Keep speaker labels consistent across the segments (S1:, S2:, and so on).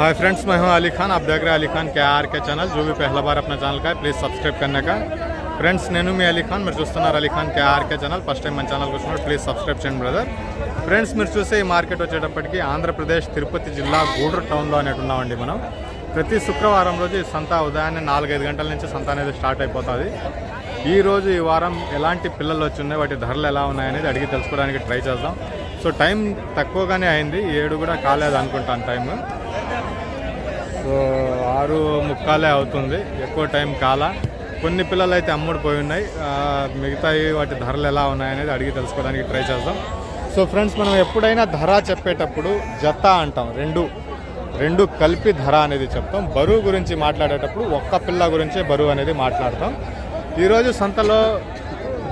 S1: Hi friends मैं हूं अली खान आप देख रहे हैं अली खान के आर के चैनल जो भी पहला बार अपना ఛానల్ का है ప్లీజ్ సబ్స్క్రైబ్ करने का ఫ్రెండ్స్ నేను మీ అలీ ఖాన్ మీరు చూస్తున్నారు Ali Khan K RK channel first time మన ఛానల్కి వచ్చినప్పుడు ప్లీజ్ సబ్స్క్రైబ్ చేయండి బ్రదర్ ఫ్రెండ్స్ మీరు చూసే ఈ మార్కెట్ వచ్చేటప్పటికి ఆంధ్రప్రదేశ్ తిరుపతి జిల్లా గూడూరు టౌన్లో అనేటు ఉన్నామండి మనం ప్రతి శుక్రవారం రోజు ఈ సంత ఉదయాన్నే నాలుగైదు గంటల నుంచి సంత అనేది స్టార్ట్ అయిపోతుంది ఈ రోజు ఈ వారం ఎలాంటి పిల్లలు వచ్చి ఉన్నాయి వాటి ధరలు ఎలా ఉన్నాయనేది అడిగి తెలుసుకోవడానికి ట్రై చేద్దాం సో టైం తక్కువగానే అయింది ఏడు కూడా కాలేదు అనుకుంటాను టైం సో ఆరు ముక్కాలే అవుతుంది. ఎక్కువ టైం కాల. కొన్ని పిల్లలు అయితే అమ్ముడుపోయి ఉన్నాయి. మిగతాయి వాటి ధరలు ఎలా ఉన్నాయనేది అడిగి తెలుసుకోవడానికి ట్రై చేద్దాం. సో ఫ్రెండ్స్ మనం ఎప్పుడైనా ధర చెప్పేటప్పుడు జత అంటాం. రెండు రెండు కలిపి ధర అనేది చెప్తాం. బరువు గురించి మాట్లాడేటప్పుడు ఒక్క పిల్ల గురించే బరువు అనేది మాట్లాడతాం. ఈరోజు సంతలో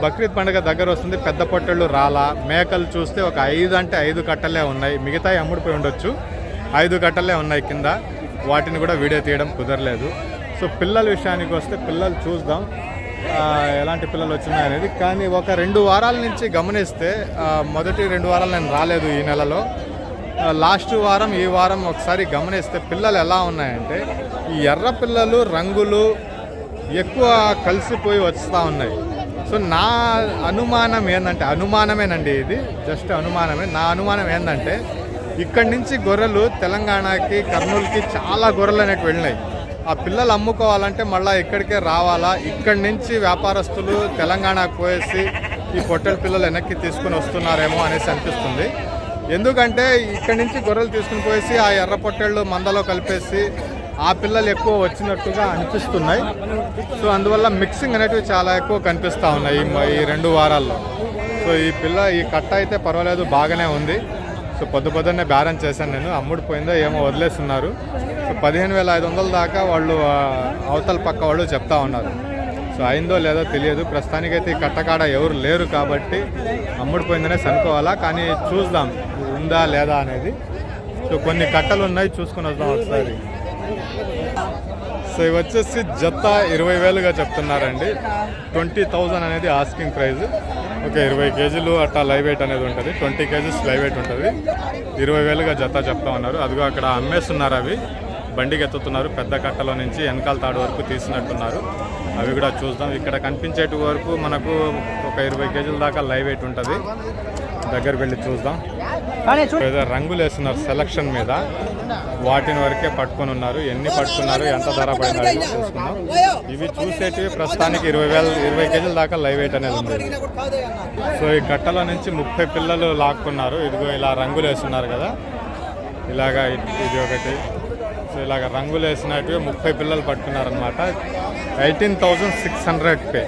S1: బక్రీద్ పండుగ దగ్గర వస్తుంది. పెద్ద పొట్టళ్ళు రాలా. మేకలు చూస్తే ఒక ఐదు అంటే ఐదు కట్టలే ఉన్నాయి. మిగతాయి అమ్ముడిపోయి ఉండొచ్చు. ఐదు కట్టలే ఉన్నాయి కింద. వాటిని కూడా వీడియో తీయడం కుదరలేదు. సో పిల్లల విషయానికి వస్తే పిల్లలు చూద్దాం ఎలాంటి పిల్లలు వచ్చినాయి అనేది కానీ ఒక రెండు వారాల నుంచి గమనిస్తే మొదటి రెండు వారాలు నేను రాలేదు ఈ నెలలో. లాస్ట్ వారం ఈ వారం ఒకసారి గమనిస్తే పిల్లలు ఎలా ఉన్నాయంటే ఈ ఎర్ర పిల్లలు రంగులు ఎక్కువ కలిసిపోయి వస్తూ ఉన్నాయి. సో నా అనుమానం ఏంటంటే అనుమానమేనండి ఇది జస్ట్ అనుమానమే. నా అనుమానం ఏంటంటే ఇక్కడి నుంచి గొర్రెలు తెలంగాణకి కర్నూలుకి చాలా గొర్రెలు అనేవి వెళ్ళినాయి. ఆ పిల్లలు అమ్ముకోవాలంటే మళ్ళీ ఇక్కడికే రావాలా? ఇక్కడి నుంచి వ్యాపారస్తులు తెలంగాణకు పోయేసి ఈ పొట్టెల పిల్లలు వెనక్కి తీసుకుని వస్తున్నారేమో అనేసి అనిపిస్తుంది. ఎందుకంటే ఇక్కడి నుంచి గొర్రెలు తీసుకుని పోయేసి ఆ ఎర్ర పొట్టెళ్ళు మందలో కలిపేసి ఆ పిల్లలు ఎక్కువ వచ్చినట్టుగా అనిపిస్తున్నాయి. సో అందువల్ల మిక్సింగ్ అనేటివి చాలా ఎక్కువ కనిపిస్తూ ఉన్నాయి ఈ ఈ రెండు వారాల్లో. సో ఈ పిల్ల ఈ కట్ట అయితే పర్వాలేదు బాగానే ఉంది. సో పొద్దు పొద్దున్నే బేరం చేశాను నేను. అమ్ముడు పోయిందో ఏమో వదిలేస్తున్నారు. సో పదిహేను వేల ఐదు వందల దాకా వాళ్ళు అవతల పక్క వాళ్ళు చెప్తా ఉన్నారు. సో అయిందో లేదో తెలియదు. ప్రస్తుతానికైతే ఈ కట్టకాడ ఎవరు లేరు కాబట్టి అమ్ముడు పోయిందనే అనుకోవాలా కానీ చూద్దాం ఉందా లేదా అనేది. సో కొన్ని కట్టలు ఉన్నాయి చూసుకుని వద్దాం ఒకసారి. సో ఇవి వచ్చేసి జత ఇరవై వేలుగా చెప్తున్నారండి. ట్వంటీ థౌజండ్ అనేది ఆస్కింగ్ ప్రైస్ ఒక ఇరవై కేజీలు అట్టా లైవ్ వెయిట్ అనేది ఉంటుంది. ట్వంటీ కేజీస్ లైవ్ వెయిట్ ఉంటుంది. ఇరవై వేలుగా జత చెప్తా ఉన్నారు. అదిగో అక్కడ అమ్మేస్తున్నారు అవి. బండికి ఎత్తుతున్నారు. పెద్ద కట్టలో నుంచి వెనకాల తాడు వరకు తీసినట్టున్నారు. అవి కూడా చూద్దాం. ఇక్కడ కనిపించేటి వరకు మనకు ఒక ఇరవై కేజీల దాకా లైవ్ వెయిట్ ఉంటుంది. దగ్గరికి వెళ్ళి చూద్దాం. ఏదో రంగులు వేస్తున్నారు సెలక్షన్ మీద. వాటిని వరకే పట్టుకొని ఉన్నారు. ఎన్ని పట్టుకున్నారు ఎంత ధర పడినారు అడిగి ఇవి చూసేటివి ప్రస్తుతానికి ఇరవై వేల ఇరవై కేజీల దాకా లైవ్ వెయిట్ అనేది ఉంది. సో ఈ కట్టల నుంచి ముప్పై పిల్లలు లాక్కున్నారు. ఇదిగో ఇలా రంగులు వేస్తున్నారు కదా. ఇలాగా ఇది ఒకటి. సో ఇలాగ రంగులు వేసినట్టుగా ముప్పై పిల్లలు పట్టుకున్నారనమాట ఎయిటీన్ థౌజండ్ సిక్స్ హండ్రెడ్ పే.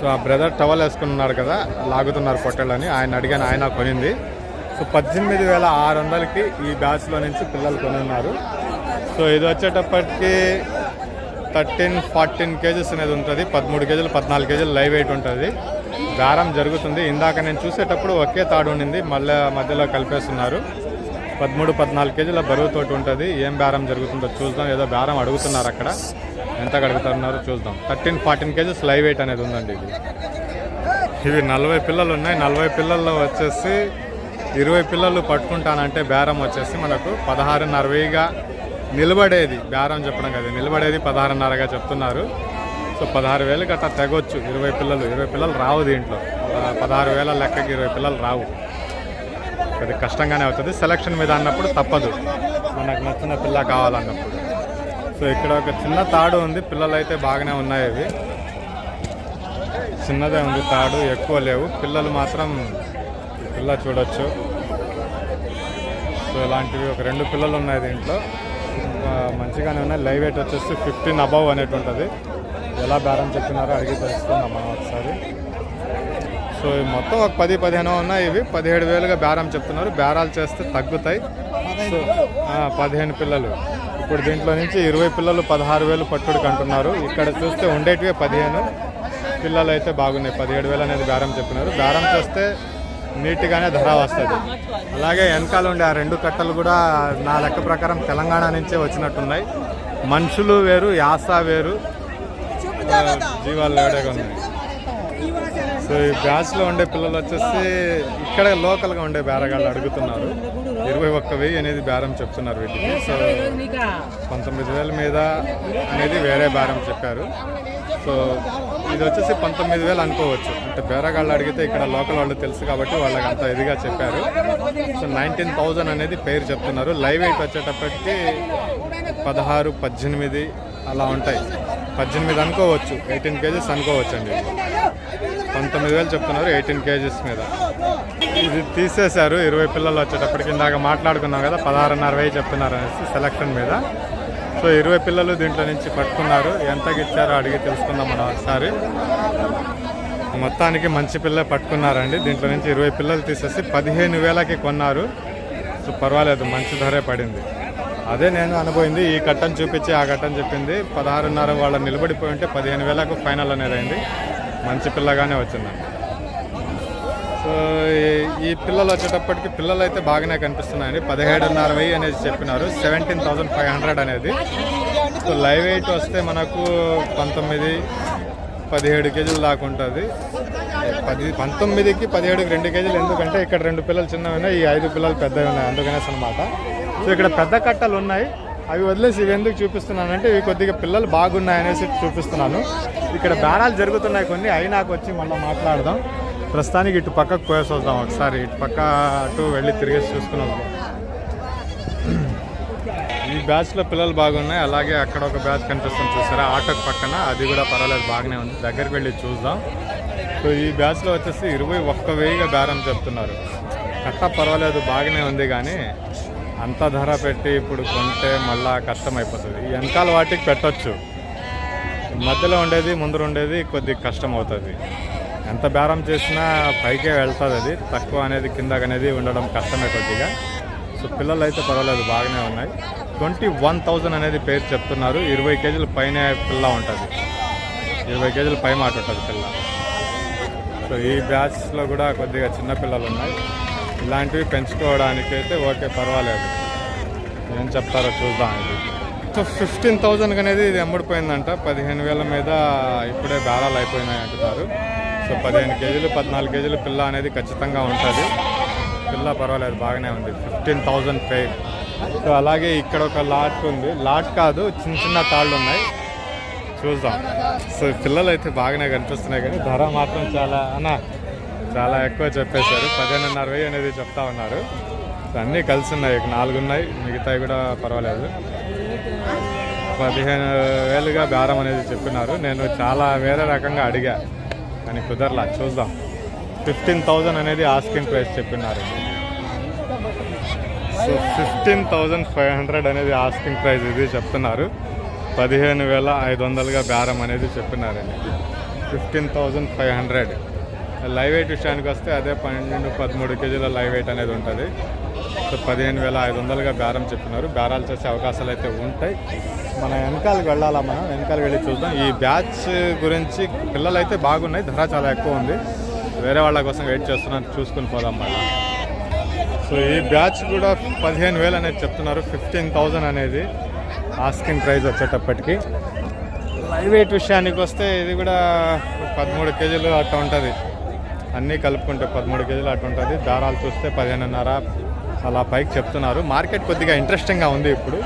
S1: సో ఆ బ్రదర్ టవల్ వేసుకున్నారు కదా లాగుతున్నారు పొట్టెళ్ళని. ఆయన అడిగాను ఆయన కొనింది. సో పద్దెనిమిది వేల ఆరు వందలకి ఈ బ్యాచ్లో నుంచి పిల్లలు కొనున్నారు. సో ఇది వచ్చేటప్పటికి థర్టీన్ ఫార్టీన్ కేజెస్ అనేది ఉంటుంది. పదమూడు కేజీలు పద్నాలుగు కేజీలు లైవ్ వెయిట్ ఉంటుంది. దారం జరుగుతుంది. ఇందాక నేను చూసేటప్పుడు ఒకే తాడు ఉండింది. మళ్ళీ మధ్యలో కలిపేస్తున్నారు. పదమూడు పద్నాలుగు కేజీల బరువుతోటి ఉంటుంది. ఏం బేరం జరుగుతుందో చూద్దాం. ఏదో బేరం అడుగుతున్నారు అక్కడ. ఎంత అడుగుతున్నారో చూద్దాం. Thirteen fourteen kgs live weight అనేది ఉందండి ఇది. ఇవి నలభై పిల్లలు ఉన్నాయి. నలభై పిల్లల్లో వచ్చేసి ఇరవై పిల్లలు పట్టుకుంటానంటే బేరం వచ్చేసి మనకు పదహారున్నర నిలబడేది. బేరం చెప్పడం కదా నిలబడేది పదహారున్నరగా చెప్తున్నారు. సో పదహారు వేలు గట్రా తెగొచ్చు. ఇరవై పిల్లలు ఇరవై పిల్లలు రావు దీంట్లో. పదహారు వేల లెక్కకి ఇరవై పిల్లలు రావు. అది కష్టంగానే అవుతుంది. సెలక్షన్ మీద అన్నప్పుడు తప్పదు. మనకు నచ్చిన పిల్ల కావాలన్నప్పుడు. సో ఇక్కడ ఒక చిన్న తాడు ఉంది. పిల్లలు అయితే బాగానే ఉన్నాయి ఇవి చిన్నదే ఉంది తాడు ఎక్కువ లేవు. పిల్లలు మాత్రం పిల్ల చూడొచ్చు. ఇలాంటివి ఒక రెండు పిల్లలు ఉన్నాయి దీంట్లో. మంచిగానే ఉన్నాయి. లైవ్ వెయిట్ వచ్చేసి ఫిఫ్టీన్ అబవ్ అనేటు ఉంటుంది. ఎలా బేరం చెప్పినారో అడిగి తెలుసుకుందాం మనం ఒకసారి. సో మొత్తం ఒక పది పదిహేను ఉన్నాయి ఇవి. పదిహేడు వేలుగా బేరం చెప్తున్నారు. బేరాలు చేస్తే తగ్గుతాయి. సో పదిహేను పిల్లలు. ఇప్పుడు దీంట్లో నుంచి ఇరవై పిల్లలు పదహారు వేలు పట్టుడికి అంటున్నారు. ఇక్కడ చూస్తే ఉండేటివే పదిహేను. పిల్లలు అయితే బాగున్నాయి. పదిహేడు వేలు అనేది బేరం చెప్పినారు. బేరం చేస్తే నీట్గానే ధర వస్తుంది. అలాగే వెనకాల ఉండే ఆ రెండు కట్టలు కూడా నా లెక్క ప్రకారం తెలంగాణ నుంచే వచ్చినట్టున్నాయి. మనుషులు వేరు యాస వేరు. జీవాలు వేడగా ఉన్నాయి. సో ఈ బ్యాచ్లో ఉండే పిల్లలు వచ్చేసి ఇక్కడ లోకల్గా ఉండే బేరగాళ్ళు అడుగుతున్నారు. ఇరవై ఒక్క వెయ్యి అనేది బేరం చెప్తున్నారు వీటికి. సో పంతొమ్మిది వేల మీద అనేది వేరే బేరం చెప్పారు. సో ఇది వచ్చేసి పంతొమ్మిది వేలు అనుకోవచ్చు. అంటే బేరగాళ్ళు అడిగితే ఇక్కడ లోకల్ వాళ్ళు తెలుసు కాబట్టి వాళ్ళకి అంత ఇదిగా చెప్పారు. సో నైన్టీన్ థౌజండ్ అనేది పేరు చెప్తున్నారు. లైవ్ ఎయిట్ వచ్చేటప్పటికి పదహారు పద్దెనిమిది అలా ఉంటాయి. పద్దెనిమిది అనుకోవచ్చు. ఎయిటీన్ కేజీస్ అనుకోవచ్చు అండి పంతొమ్మిది వేలు చెప్తున్నారు ఎయిటీన్ కేజీస్ మీద. ఇది తీసేశారు ఇరవై పిల్లలు వచ్చేటప్పటికి ఇందాక మాట్లాడుకున్నాం కదా పదహారున్నర వెయ్యి చెప్తున్నారు అనేసి సెలక్షన్ మీద. సో ఇరవై పిల్లలు దీంట్లో నుంచి పట్టుకున్నారు. ఎంతకి ఇచ్చారో అడిగి తెలుసుకుందాం మనం ఒకసారి. మొత్తానికి మంచి పిల్ల పట్టుకున్నారండి. దీంట్లో నుంచి ఇరవై పిల్లలు తీసేసి పదిహేను వేలకి కొన్నారు. సో పర్వాలేదు మంచి ధరే పడింది. అదే నేను అనుభవింది ఈ కట్టను చూపించి ఆ కట్టను చెప్పింది. పదహారున్నర వాళ్ళ నిలబడిపోయి ఉంటే పదిహేను వేలకు ఫైనల్ అనేది అయింది. మంచి పిల్లగానే వచ్చిందండి సో ఈ- ఈ పిల్లలు వచ్చేటప్పటికి పిల్లలు అయితే బాగానే కనిపిస్తున్నాయండి. పదిహేడున్నర వెయ్యి అనేది చెప్పినారు. సెవెంటీన్ థౌసండ్ ఫైవ్ హండ్రెడ్ అనేది. సో లైవ్ వెయిట్ వస్తే మనకు పంతొమ్మిది పదిహేడు కేజీలు దాకా ఉంటుంది. పది పంతొమ్మిదికి పదిహేడుకి రెండు కేజీలు. ఎందుకంటే ఇక్కడ రెండు పిల్లలు చిన్నవి ఉన్నాయి ఈ ఐదు పిల్లలు పెద్దవి ఉన్నాయి. అందుకనేసి అనమాట సో ఇక్కడ పెద్ద కట్టలు ఉన్నాయి. అవి వదిలేసి ఇవి ఎందుకు చూపిస్తున్నానంటే ఇవి కొద్దిగా పిల్లలు బాగున్నాయి అనేసి చూపిస్తున్నాను. ఇక్కడ బేరాలు జరుగుతున్నాయి కొన్ని అవి నాకు వచ్చి మళ్ళీ మాట్లాడదాం. ప్రస్తుతానికి ఇటు పక్కకు పోయేసి వద్దాం ఒకసారి. ఇటు పక్క అటు వెళ్ళి తిరిగేసి చూసుకున్నాం. ఈ బ్యాచ్లో పిల్లలు బాగున్నాయి. అలాగే అక్కడ ఒక బ్యాచ్ కనిపిస్తుంది చూసారా? ఆటోకి పక్కన. అది కూడా పర్వాలేదు బాగానే ఉంది. దగ్గరికి వెళ్ళి చూద్దాం. సో ఈ బ్యాచ్లో వచ్చేసి ఇరవై ఒక్క వెయ్యిగా బేరం చెప్తున్నారు. కట్ట పర్వాలేదు బాగానే ఉంది కానీ అంత ధర పెట్టి ఇప్పుడు కొంటే మళ్ళా కష్టం అయిపోతుంది ఈ వెనకాల వాటికి పెట్టొచ్చు. మధ్యలో ఉండేది ముందర ఉండేది కొద్దిగా కష్టం అవుతుంది ఎంత బేరం చేసినా పైకే వెళ్తుంది అది తక్కువ అనేది కింద అనేది ఉండడం కష్టమే కొద్దిగా. సో పిల్లలు అయితే పర్వాలేదు బాగానే ఉన్నాయి. ట్వంటీ వన్ థౌజండ్ అనేది పేరు చెప్తున్నారు. ఇరవై కేజీల పైన పిల్ల ఉంటుంది. ఇరవై కేజీల పై మాట ఉంటుంది పిల్ల. సో ఈ బ్యాచ్లో కూడా కొద్దిగా చిన్న పిల్లలు ఉన్నాయి ఇలాంటివి పెంచుకోవడానికి అయితే ఓకే పర్వాలేదు. ఏం చెప్తారో చూద్దాం ఇది. సో ఫిఫ్టీన్ థౌజండ్ అనేది ఇది అమ్ముడిపోయిందంట. పదిహేను వేల మీద ఇప్పుడే బేరాలు అయిపోయినాయి అంటున్నారు. సో పదిహేను కేజీలు పద్నాలుగు కేజీలు పిల్ల అనేది ఖచ్చితంగా ఉంటుంది. పిల్ల పర్వాలేదు బాగానే ఉంది. Fifteen thousand pay. సో అలాగే ఇక్కడ ఒక లాట్ ఉంది. లాట్ కాదు చిన్న చిన్న తాళ్ళు ఉన్నాయి. చూద్దాం. సో పిల్లలు అయితే బాగానే కనిపిస్తున్నాయి కానీ ధర మాత్రం చాలా అన్న చాలా ఎక్కువ చెప్పేశారు. పదిహేనున్నర వెయ్యి అనేది చెప్తా ఉన్నారు. అన్నీ కలిసి ఉన్నాయి నాలుగు ఉన్నాయి మిగతావి కూడా పర్వాలేదు. పదిహేను వేలుగా బేరం అనేది చెప్పినారు నేను చాలా వేరే రకంగా అడిగా. కానీ కుదరలా. చూద్దాం. ఫిఫ్టీన్ థౌజండ్ అనేది ఆస్కింగ్ ప్రైస్ చెప్పినారు. So fifteen thousand five hundred అనేది ఆస్కింగ్ ప్రైస్ ఇది చెప్తున్నారు. పదిహేను వేల ఐదు వందలుగా బేరం అనేది చెప్పినారండి fifteen thousand five hundred. Live weight విషయానికి వస్తే అదే పన్నెండు పదమూడు కేజీల లైవ్ వెయిట్ అనేది ఉంటుంది. సో పదిహేను వేల ఐదు వందలుగా బేరం చెప్పినారు. బేరాలు చేసే అవకాశాలు అయితే ఉంటాయి. మన వెనకాలకి వెళ్ళాలా మనం? వెనకాల వెళ్ళి చూద్దాం. ఈ బ్యాచ్ గురించి పిల్లలు అయితే బాగున్నాయి. ధర చాలా ఎక్కువ ఉంది. వేరే వాళ్ళ కోసం వెయిట్ చేస్తున్నాను. చూసుకుని పోదాం మళ్ళీ. సో ఈ బ్యాచ్ కూడా పదిహేను వేలు అనేది చెప్తున్నారు. ఫిఫ్టీన్ థౌజండ్ అనేది ఆస్కింగ్ ప్రైస్ వచ్చేటప్పటికి. లైవ్ వెయిట్ విషయానికి వస్తే ఇది కూడా పదమూడు కేజీలు అట్లా ఉంటుంది. అన్నీ కలుపుకుంటే పదమూడు కేజీలు అట్లా ఉంటుంది. దారాలు చూస్తే పదిహేనున్నర అలా పైకి చెప్తున్నారు. మార్కెట్ కొద్దిగా ఇంట్రెస్టింగ్గా ఉంది ఇప్పుడు.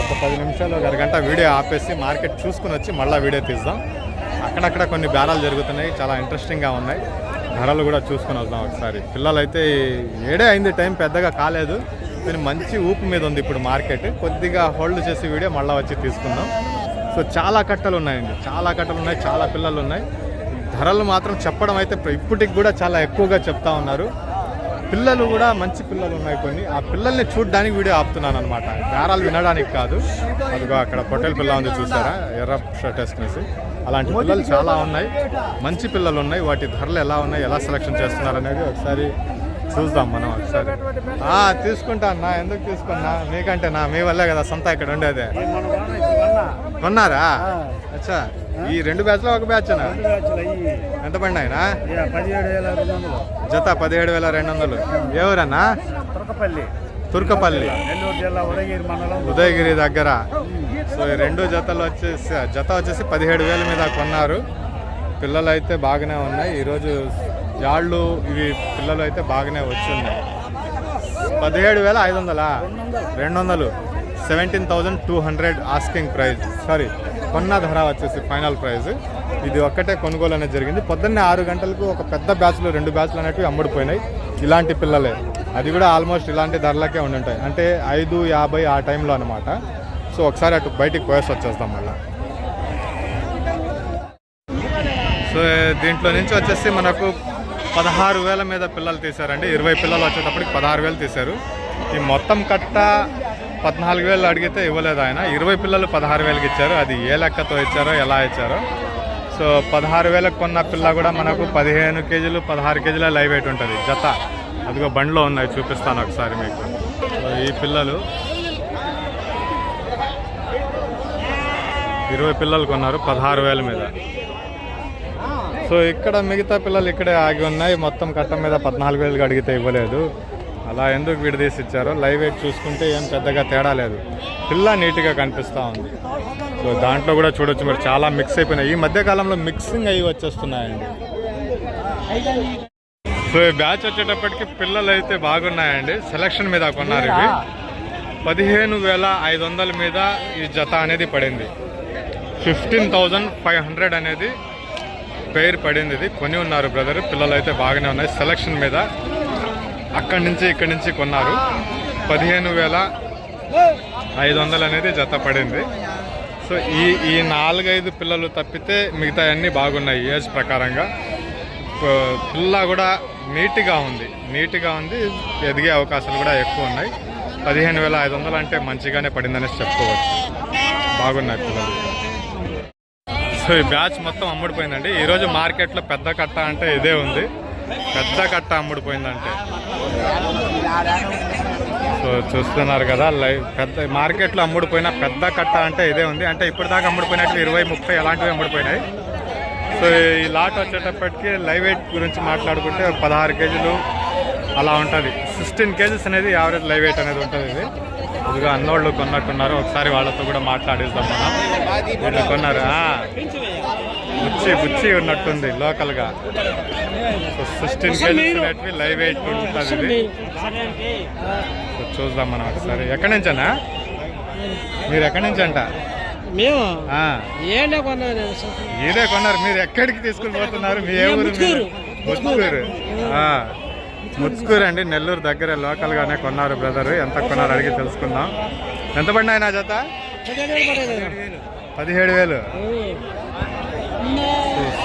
S1: ఒక పది నిమిషాలు ఒక అరగంట వీడియో ఆపేసి మార్కెట్ చూసుకుని వచ్చి మళ్ళీ వీడియో తీద్దాం. అక్కడక్కడ కొన్ని బేరాలు జరుగుతున్నాయి చాలా ఇంట్రెస్టింగ్గా ఉన్నాయి. ధరలు కూడా చూసుకుని వద్దాం ఒకసారి. పిల్లలైతే ఏడే అయింది టైం పెద్దగా కాలేదు. కానీ మంచి ఊపు మీద ఉంది ఇప్పుడు మార్కెట్. కొద్దిగా హోల్డ్ చేసి వీడియో మళ్ళీ వచ్చి తీసుకుందాం. సో చాలా కట్టలు ఉన్నాయండి. చాలా కట్టలు ఉన్నాయి చాలా పిల్లలు ఉన్నాయి. ధరలు మాత్రం చెప్పడం అయితే ఇప్పటికి కూడా చాలా ఎక్కువగా చెప్తా ఉన్నారు. పిల్లలు కూడా మంచి పిల్లలు ఉన్నాయి కొన్ని. ఆ పిల్లల్ని చూడడానికి వీడియో ఆపుతున్నాను అనమాట బేరాలు వినడానికి కాదు. అదిగో అక్కడ పొట్టెల పిల్ల ఉంది చూసారా ఎర్ర షర్ట్ వేసుకునేసి. అలాంటి పిల్లలు చాలా ఉన్నాయి. మంచి పిల్లలు ఉన్నాయి. వాటి ధరలు ఎలా ఉన్నాయి? ఎలా సెలెక్షన్ చేస్తున్నారు అనేది ఒకసారి చూద్దాం మనం ఒకసారి. తీసుకుంటా అన్న. ఎందుకు తీసుకున్నా? మీకంటే నా మీ వల్లే కదా సొంత ఇక్కడ ఉండేదే. కొన్నారా? అచ్చా. ఈ రెండు బ్యాచ్లో ఒక బ్యాచ్ ఎంత పడినాయినా?
S2: ఆయన
S1: జత పదిహేడు వేల రెండు వందలు. ఎవరన్నా?
S2: తురకపల్లి.
S1: తుర్కపల్లి
S2: ఉదయగిరి
S1: ఉదయగిరి దగ్గర. సో ఈ రెండు జతలు వచ్చేసి జత వచ్చేసి పదిహేడు వేల మీద కొన్నారు. పిల్లలు అయితే బాగానే ఉన్నాయి. ఈరోజు జాళ్ళు ఇవి పిల్లలు అయితే బాగానే వచ్చింది. పదిహేడు వేల ఐదు వందలా? రెండు వందలు seventeen thousand two hundred asking price sorry కొన్న ధర వచ్చేసి ఫైనల్ ప్రైజ్ ఇది ఒక్కటే కొనుగోలు అనేది జరిగింది. పొద్దున్నే ఆరు గంటలకు ఒక పెద్ద బ్యాచ్లు రెండు బ్యాచ్లు అనేవి అమ్ముడుపోయినాయి. ఇలాంటి పిల్లలే. అది కూడా ఆల్మోస్ట్ ఇలాంటి ధరలకే ఉండి ఉంటాయి. అంటే ఐదు యాభై ఆ టైంలో అనమాట సో ఒకసారి అటు బయటికి పోయేసి వచ్చేస్తాం మళ్ళీ. సో దీంట్లో నుంచి వచ్చేసి మనకు పదహారు వేల మీద పిల్లలు తీశారండి. ఇరవై పిల్లలు వచ్చేటప్పటికి పదహారు వేలు తీశారు. ఈ మొత్తం కట్ట పద్నాలుగు వేలు అడిగితే ఇవ్వలేదు ఆయన. ఇరవై పిల్లలు పదహారు వేలకి ఇచ్చారు. అది ఏ లెక్కతో ఇచ్చారో ఎలా ఇచ్చారో. సో పదహారు వేలకు కొన్న పిల్ల కూడా మనకు పదిహేను కేజీలు పదహారు కేజీల లైవ్ వెయిట్ ఉంటుంది. జత. అదిగో బండ్లో ఉన్నాయి చూపిస్తాను ఒకసారి మీకు. సో ఈ పిల్లలు ఇరవై పిల్లలు కొన్నారు పదహారు వేల మీద. సో ఇక్కడ మిగతా పిల్లలు ఇక్కడే ఆగి ఉన్నాయి. మొత్తం కట్ట మీద పద్నాలుగు వేలకు అడిగితే ఇవ్వలేదు. అలా ఎందుకు విడదీసి ఇచ్చారో లైవ్ ఎయిట్ చూసుకుంటే ఏం పెద్దగా తేడా లేదు. పిల్ల నీట్గా కనిపిస్తూ ఉంది. సో దాంట్లో కూడా చూడొచ్చు మరి. చాలా మిక్స్ అయిపోయినాయి. ఈ మధ్యకాలంలో మిక్సింగ్ అయ్యి వచ్చేస్తున్నాయండి. సో ఈ బ్యాచ్ వచ్చేటప్పటికి పిల్లలు అయితే బాగున్నాయండి. సెలక్షన్ మీద కొన్నారు ఇవి. పదిహేను వేల ఐదు వందల మీద ఈ జత అనేది పడింది. ఫిఫ్టీన్ థౌజండ్ ఫైవ్ హండ్రెడ్ అనేది పేరు పడింది ఇది. కొని ఉన్నారు బ్రదర్. పిల్లలు అయితే బాగానే ఉన్నాయి. సెలక్షన్ మీద అక్కడి నుంచి ఇక్కడి నుంచి కొన్నారు. పదిహేను వేల ఐదు వందలు అనేది జత పడింది. సో ఈ ఈ నాలుగైదు పిల్లలు తప్పితే మిగతా అన్నీ బాగున్నాయి ఏజ్ ప్రకారంగా. పిల్ల కూడా నీట్గా ఉంది. నీట్గా ఉంది. ఎదిగే అవకాశాలు కూడా ఎక్కువ ఉన్నాయి. పదిహేను వేల ఐదు వందలు అంటే మంచిగానే పడిందనేసి చెప్పుకోవచ్చు. బాగున్నాయి పిల్లలు. సో ఈ బ్యాచ్ మొత్తం అమ్ముడిపోయిందండి. ఈరోజు మార్కెట్లో పెద్ద కట్ట అంటే ఇదే ఉంది. పెద్ద కట్ట అమ్ముడిపోయిందంటే. సో చూస్తున్నారు కదా లైవ్ పెద్ద మార్కెట్లో అమ్ముడిపోయిన పెద్ద కట్ట అంటే ఇదే ఉంది. అంటే ఇప్పటిదాకా అమ్ముడిపోయినట్లు ఇరవై ముప్పై అలాంటివి అమ్ముడిపోయినాయి. సో ఈ లాట్ వచ్చేటప్పటికి లైవ్ వెయిట్ గురించి మాట్లాడుకుంటే పదహారు కేజీలు అలా ఉంటుంది. సిక్స్టీన్ కేజీస్ అనేది యావరేజ్ లైవ్ వెయిట్ అనేది ఉంటుంది ఇది. ఇదిగా అన్నోళ్ళు కొన్నట్టున్నారు. ఒకసారి వాళ్ళతో కూడా మాట్లాడేద్దాం మనం. వీళ్ళు కొన్నారు. బుచ్చి బుచ్చి ఉన్నట్టుంది లోకల్గా. So sixteen kgs live weight ఉంటుంది ఇది. సో చూద్దాం మనం ఒకసారి. ఎక్కడి నుంచనా మీరు ఎక్కడి నుంచి అంట
S3: మేము
S1: ఇదే కొన్నారు? మీరు ఎక్కడికి తీసుకుని పోతున్నారు? మీ ఏ ఊరు? ఆ, ముత్కూరు అండి. నెల్లూరు దగ్గర లోకల్ గానే కొన్నారు బ్రదర్. ఎంత కొన్నారు అడిగి తెలుసుకుందాం. ఎంత పడినాయి నా జత? పదిహేడు వేలు.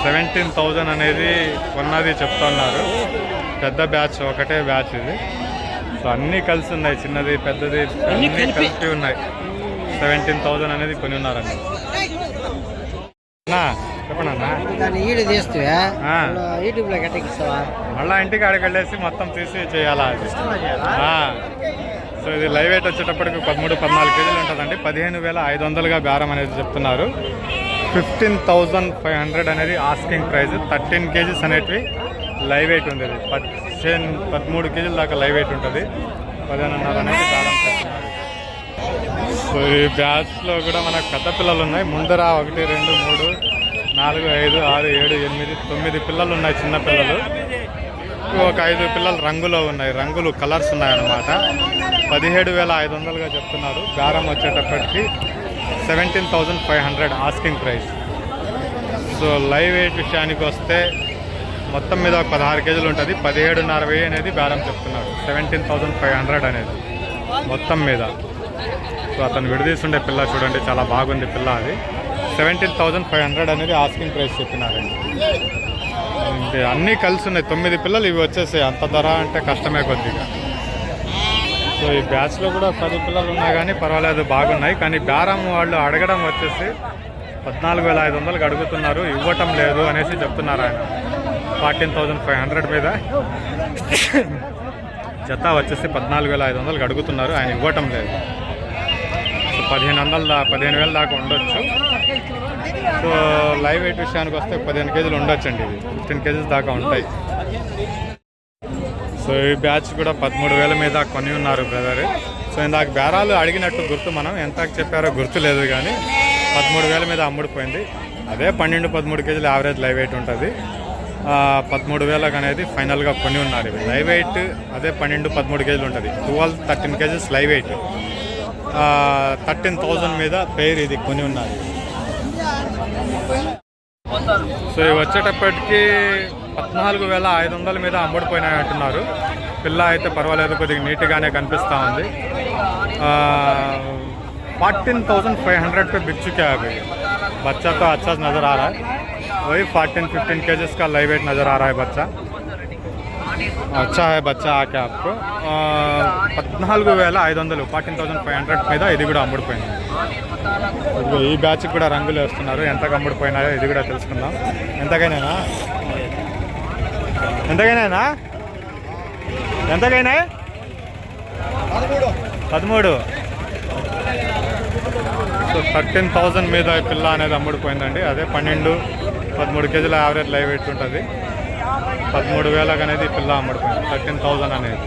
S1: సెవెంటీన్ థౌజండ్ అనేది కొన్నది చెప్తున్నారు. పెద్ద బ్యాచ్ ఒకటే బ్యాచ్ ఇది. సో అన్నీ కలిసి ఉన్నాయి. చిన్నది పెద్దది అన్నీ కలిపి. ఉన్నాయి. సెవెంటీన్ థౌజండ్ అనేది కొని ఉన్నారండి మళ్ళా ఇంటికి వెళ్ళేసి మొత్తం తీసి చేయాలా. సో ఇది లైవ్ వెయిట్ వచ్చేటప్పటికి పదమూడు పద్నాలుగు కేజీలు ఉంటుందండి. పదిహేను వేల ఐదు వందలుగా బేరం అనేది చెప్తున్నారు. ఫిఫ్టీన్ థౌజండ్ ఫైవ్ హండ్రెడ్ అనేది ఆస్కింగ్ ప్రైస్. థర్టీన్ కేజీస్ అనేటివి లైవ్ వెయిట్ ఉంది ఇది పదిహేను పదమూడు కేజీల దాకా లైవ్ వెయిట్ ఉంటుంది. పదిహేనున్నర అనేది బేరం సో ఈ బ్యాచ్లో కూడా మనకు పెద్ద పిల్లలు ఉన్నాయి. ముందర ఒకటి రెండు మూడు నాలుగు ఐదు ఆరు ఏడు ఎనిమిది తొమ్మిది పిల్లలు ఉన్నాయి చిన్న పిల్లలు. ఒక ఐదు పిల్లలు రంగులో ఉన్నాయి. రంగులు కలర్స్ ఉన్నాయన్నమాట. పదిహేడు వేల ఐదు వందలుగా చెప్తున్నారు. గారం వచ్చేటప్పటికి seventeen thousand five hundred asking price. So live weight విషయానికి వస్తే మొత్తం మీద ఒక పదహారు కేజీలు ఉంటుంది. పదిహేడున్నర వెయ్యి అనేది బేరం చెప్తున్నారు. సెవెంటీన్ థౌజండ్ ఫైవ్ హండ్రెడ్ అనేది మొత్తం మీద. సో అతను విడదీస్తుండే పిల్ల చూడండి చాలా బాగుంది పిల్ల అది. సెవెంటీన్ థౌజండ్ ఫైవ్ హండ్రెడ్ అనేది ఆస్కింగ్ ప్రైస్ చెప్పినారండి. అంటే అన్నీ కలిసి ఉన్నాయి. తొమ్మిది పిల్లలు ఇవి వచ్చేసాయి. అంత ధర అంటే కష్టమే కొద్దిగా. సో ఈ బ్యాచ్లో కూడా పది పిల్లలు ఉన్నాయి కానీ పర్వాలేదు బాగున్నాయి. కానీ బేరం వాళ్ళు అడగడం వచ్చేసి పద్నాలుగు వేల ఐదు వందలకు అడుగుతున్నారు. ఇవ్వటం లేదు అనేసి చెప్తున్నారు ఆయన. ఫార్టీన్ థౌజండ్ ఫైవ్ హండ్రెడ్ మీద జత వచ్చేసి పద్నాలుగు వేల ఐదు వందలకు అడుగుతున్నారు. ఆయన ఇవ్వటం లేదు. సో పదిహేను వందల దా పదిహేను వేల దాకా ఉండొచ్చు. సో లైవ్ వెయిట్ విషయానికి వస్తే పదిహేను కేజీలు ఉండొచ్చండి ఇది. ఫిఫ్టీన్ కేజీస్ దాకా ఉంటాయి. సో ఈ బ్యాచ్ కూడా పదమూడు వేల మీద కొని ఉన్నారు బ్రదర్ సో ఇందాక బేరాలు అడిగినట్టు గుర్తు మనం. ఎంత చెప్పారో గుర్తు లేదు కానీ పదమూడు వేల మీద అమ్ముడిపోయింది అదే పన్నెండు పదమూడు కేజీలు యావరేజ్ లైవ్ వెయిట్ ఉంటుంది. పదమూడు వేలకు అనేది ఫైనల్గా కొని ఉన్నారు ఇవి. లైవ్ వెయిట్ అదే పన్నెండు పదమూడు కేజీలు ఉంటుంది. Twelve thirteen kgs live weight thirteen thousand మీద పేరు ఇది కొని ఉన్నారు. సో ఇవి వచ్చేటప్పటికి పద్నాలుగు వేల ఐదు వందల మీద అమ్ముడుపోయినాయి అంటున్నారు పిల్ల అయితే పర్వాలేదు కొద్దిగా నీట్గానే కనిపిస్తూ ఉంది फोर्टीन थाउजेंड फाइव हंड्रेड पे बिक चुके हैं अभी बच्चा तो अच्छा नज़र आ रहा है वही फोर्टीन फिफ्टीन के का लाइव वेट नज़र आ रहा है बच्चा अच्छा है बच्चा आके आपको పద్నాలుగు వేల ఐదు వందలు ఫార్టీన్ థౌసండ్ ఫైవ్ హండ్రెడ్ మీద ఇది కూడా అమ్ముడిపోయింది ఇదిగో ఈ బ్యాచ్ కూడా రంగులు వేస్తున్నారు. ఎంతకు అమ్ముడిపోయినాయో ఇది కూడా తెలుసుకుందాం. ఎంతకైనా ఎంతకైనా ఎంతకైనా పదమూడు. సో థర్టీన్ థౌజండ్ మీద పిల్ల అనేది అమ్ముడిపోయిందండి అదే పన్నెండు పదమూడు కేజీల యావరేజ్ లైవ్ వెయిట్ ఉంటుంది. పదమూడు వేలకు అనేది పిల్ల అమ్ముడిపోయింది థర్టీన్ థౌజండ్ అనేది.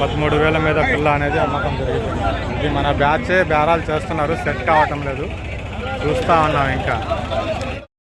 S1: పదమూడు వేల మీద పిల్ల అనేది అమ్మకం జరుగుతుంది ఇది మన బ్యాచే బేరాలు చేస్తున్నారు. సెట్ కావటం లేదు. చూస్తూ ఉన్నాం ఇంకా.